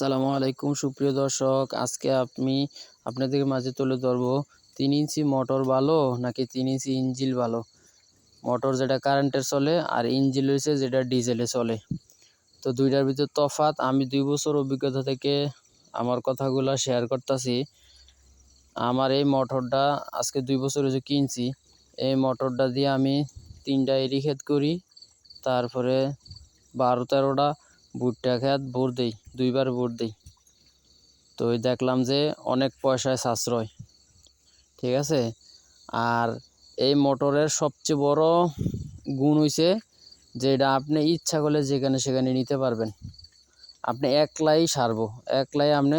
আসসালামু আলাইকুম, সুপ্রিয় দর্শক। আজকে আমি আপনাদের মাঝে তুলে ধরবো, তিন ইঞ্চি মোটর ভালো নাকি তিন ইঞ্চি ইঞ্জিল ভালো? মোটর যেটা কারেন্টের চলে আর ইঞ্জিল রয়েছে যেটা ডিজেলে চলে। তো দুইটার ভিতর তফাত আমি দুই বছর অভিজ্ঞতা থেকে আমার কথাগুলো শেয়ার করতেছি। আমার এই মোটরটা আজকে দুই বছর হয়েছে কিনছি। এই মোটরটা দিয়ে আমি তিনটা এরি ক্ষেত করি, তারপরে বারো তেরোটা ভুট্টা ক্ষেত ভোর দেই, দুইবার ভোট দিই। তো দেখলাম যে অনেক পয়সায় সাশ্রয়, ঠিক আছে? আর এই মোটরের সবচেয়ে বড় গুণ হইছে যে এটা আপনি ইচ্ছা করলে যেখানে সেখানে নিতে পারবেন। আপনি একলাই সারবো, একলাই আপনি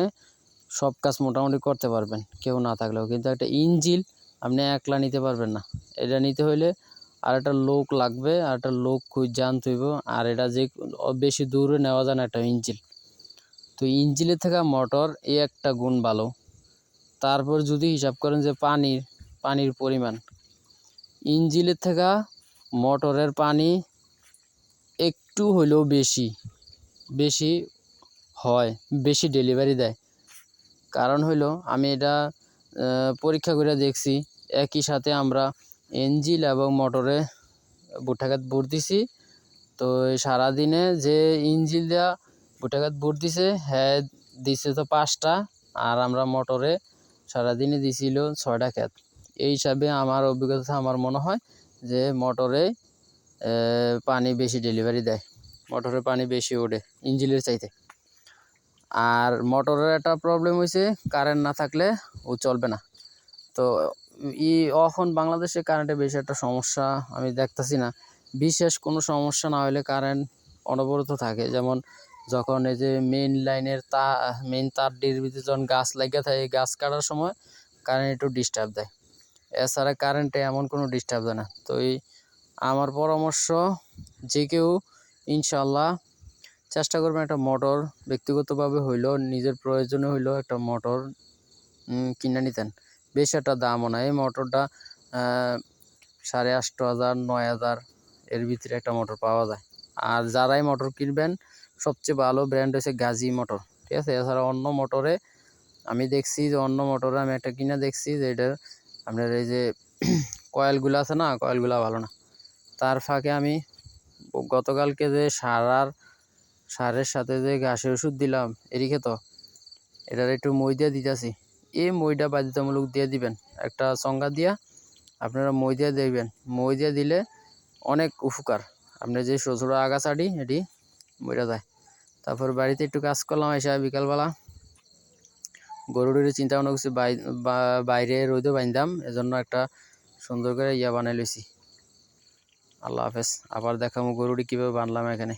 সব কাজ মোটামুটি করতে পারবেন, কেউ না থাকলেও। কিন্তু একটা ইঞ্জিল আপনি একলা নিতে পারবেন না। এটা নিতে হইলে আর একটা লোক লাগবে, আর একটা লোক জানতে হইব, আর এটা যে বেশি দূরে নেওয়া যায় না একটা ইঞ্জিল তো ইঞ্জিলের থাকা মোটর এই একটা গুণ ভালো। তারপর যদি হিসাব করেন যে পানির পানির পরিমাণ ইঞ্জিলের থাকা মোটরের পানি একটু হলেও বেশি বেশি হয়, বেশি ডেলিভারি দেয়। কারণ হইল আমি এটা পরীক্ষা করে দেখছি, একই সাথে আমরা ইঞ্জিল এবং মোটরে ভুট্টাঘাত ভোট দিছি। তো সারাদিনে যে ইঞ্জিল দেওয়া ভুট্টাঘাত ভোট দিছে হ্যাঁ দিছে তো পাঁচটা আর আমরা মোটরে সারাদিনে দিছিল ছয়টা ক্ষেত। এই হিসাবে আমার অভিজ্ঞতা, আমার মনে হয় যে মোটরে পানি বেশি ডেলিভারি দেয়। মোটরে পানি বেশি ওঠে ইঞ্জিলের চাইতে। আর মোটরের একটা প্রবলেম হয়েছে কারেন্ট না থাকলে ও চলবে না। তো ই এখন বাংলাদেশে কারেন্টের বেশি একটা সমস্যা আমি দেখতেছি না। বিশেষ কোনো সমস্যা না হলে কারেন্ট অনবরত থাকে। যেমন যখন এই যে মেইন লাইনের তা মেইন তারটির ভিতরে যখন গাছ লাগিয়ে থাকে গাছ কাটার সময় কারেন্ট একটু ডিস্টার্ব দেয়। এছাড়া কারেন্টে এমন কোনো ডিস্টার্ব দেয় না। তো এই আমার পরামর্শ, যে কেউ ইনশাল্লাহ চেষ্টা করবেন একটা মোটর ব্যক্তিগতভাবে হইলেও, নিজের প্রয়োজনে হইলেও একটা মোটর কিনে নিতেন। বেশ একটা দামও না। এই মোটরটা সাড়ে আটশো হাজার, নয় হাজার এর ভিতরে একটা মোটর পাওয়া যায়। আর যারাই মোটর কিনবেন, সবচেয়ে ভালো ব্র্যান্ড হচ্ছে গাজি মোটর, ঠিক আছে? এছাড়া অন্য মোটরে আমি দেখছি যে, অন্য মোটরে আমি একটা কিনে দেখছি যে, এটার আপনার এই যে কয়েলগুলো আছে না? কয়েলগুলো ভালো না। তার ফাঁকে আমি গতকালকে যে সারার, সারের সাথে যে ঘাসের ওষুধ দিলাম এদিকে তো, এটার একটু মই দিয়ে দিতেছি। এই মইটা বাধ্যতামূলক দিয়ে দিবেন। একটা সংজ্ঞা দিয়া আপনারা মই দিয়ে দেবেন মই দিয়ে দিলে অনেক উপকার। আপনি যে ছোটো আগাছাড়ি এটি মরে যায় তারপর বাড়িতে একটু কাজ করলাম, এসে বিকালবেলা গরুটির চিন্তা ভাবনা করছি বাইরে রোদে বাঁধতাম এজন্য একটা সুন্দর করে ইয়া বানাই লইছি। আল্লাহ হাফেজ, আবার দেখাবো গরুটি কীভাবে বানলাম এখানে।